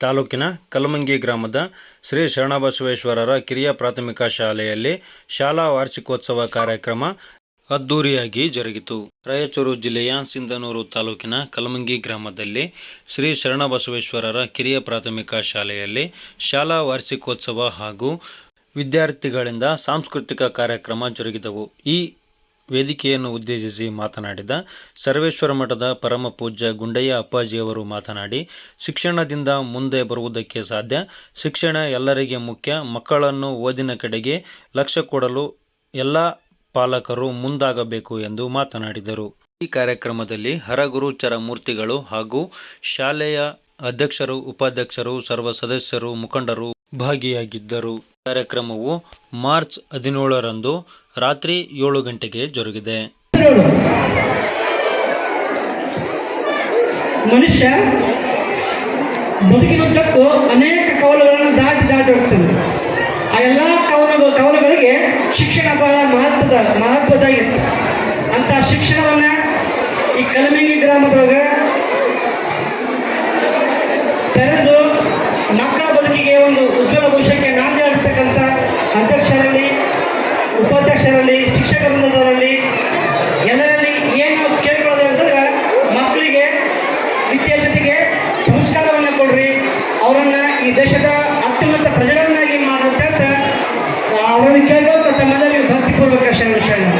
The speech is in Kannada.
ತಾಲೂಕಿನ ಕಲಮಂಗಿ ಗ್ರಾಮದ ಶ್ರೀ ಶರಣಬಸವೇಶ್ವರರ ಕಿರಿಯ ಪ್ರಾಥಮಿಕ ಶಾಲೆಯಲ್ಲಿ ಶಾಲಾ ವಾರ್ಷಿಕೋತ್ಸವ ಕಾರ್ಯಕ್ರಮ ಅದ್ದೂರಿಯಾಗಿ ಜರುಗಿತು. ರಾಯಚೂರು ಜಿಲ್ಲೆಯ ಸಿಂಧನೂರು ತಾಲೂಕಿನ ಕಲಮಂಗಿ ಗ್ರಾಮದಲ್ಲಿ ಶ್ರೀ ಶರಣಬಸವೇಶ್ವರರ ಕಿರಿಯ ಪ್ರಾಥಮಿಕ ಶಾಲೆಯಲ್ಲಿ ಶಾಲಾ ವಾರ್ಷಿಕೋತ್ಸವ ಹಾಗೂ ವಿದ್ಯಾರ್ಥಿಗಳಿಂದ ಸಾಂಸ್ಕೃತಿಕ ಕಾರ್ಯಕ್ರಮ ಜರುಗಿದವು. ಈ ವೇದಿಕೆಯನ್ನು ಉದ್ದೇಶಿಸಿ ಮಾತನಾಡಿದ ಸರ್ವೇಶ್ವರ ಮಠದ ಪರಮ ಪೂಜ್ಯ ಗುಂಡಯ್ಯ ಅಪ್ಪಾಜಿಯವರು ಮಾತನಾಡಿ, ಶಿಕ್ಷಣದಿಂದ ಮುಂದೆ ಬರುವುದಕ್ಕೆ ಸಾಧ್ಯ. ಶಿಕ್ಷಣ ಎಲ್ಲರಿಗೆ ಮುಖ್ಯ. ಮಕ್ಕಳನ್ನು ಓದಿನ ಕಡೆಗೆ ಲಕ್ಷ್ಯ ಕೊಡಲು ಎಲ್ಲ ಪಾಲಕರು ಮುಂದಾಗಬೇಕು ಎಂದು ಮಾತನಾಡಿದರು. ಈ ಕಾರ್ಯಕ್ರಮದಲ್ಲಿ ಹರಗುರು ಚರಮೂರ್ತಿಗಳು ಹಾಗೂ ಶಾಲೆಯ ಅಧ್ಯಕ್ಷರು, ಉಪಾಧ್ಯಕ್ಷರು, ಸರ್ವ ಸದಸ್ಯರು, ಮುಖಂಡರು ಭಾಗಿಯಾಗಿದ್ದರು. ಕಾರ್ಯಕ್ರಮವು ಮಾರ್ಚ್ ಹದಿನೇಳರಂದು ರಾತ್ರಿ ಏಳು ಗಂಟೆಗೆ ಜರುಗಿದೆ. ಮನುಷ್ಯ ಬದುಕಿನುದ್ದಕ್ಕೂ ಅನೇಕ ಕವಲುಗಳನ್ನು ದಾಟಿ ದಾಟಿ ಹೋಗ್ತದೆ ಆ ಎಲ್ಲ ಕವಲು ಕವಲುಗಳಿಗೆ ಶಿಕ್ಷಣ ಬಹಳ ಮಹತ್ವದ, ಮಹತ್ವದಾಗಿತ್ತು. ಅಂತ ಶಿಕ್ಷಣವನ್ನ ಈ ಕಲಮಿಂಗಿ ಗ್ರಾಮದೊಳಗೆ ತೆರೆದು ಶಿಕ್ಷಕ ವೃಂದದವರಲ್ಲಿ ಎಲ್ಲರಲ್ಲಿ ಏನು ಕೇಳ್ಕೊಳ್ಳೋದು ಅಂತಂದ್ರೆ ಮಕ್ಕಳಿಗೆ ವಿದ್ಯೆ ಜೊತೆಗೆ ಸಂಸ್ಕಾರವನ್ನು ಕೊಡ್ರಿ. ಅವರನ್ನ ಈ ದೇಶದ ಅತ್ಯುನ್ನತ ಪ್ರಜೆಗಳನ್ನಾಗಿ ಮಾಡುವಂತ ಅವರನ್ನು ಕೇಳಬೇಕು ತಮ್ಮದಲ್ಲಿ ಭಕ್ತಿಪೂರ್ವಕ ಪೂರ್ವಕ ಶರಣ.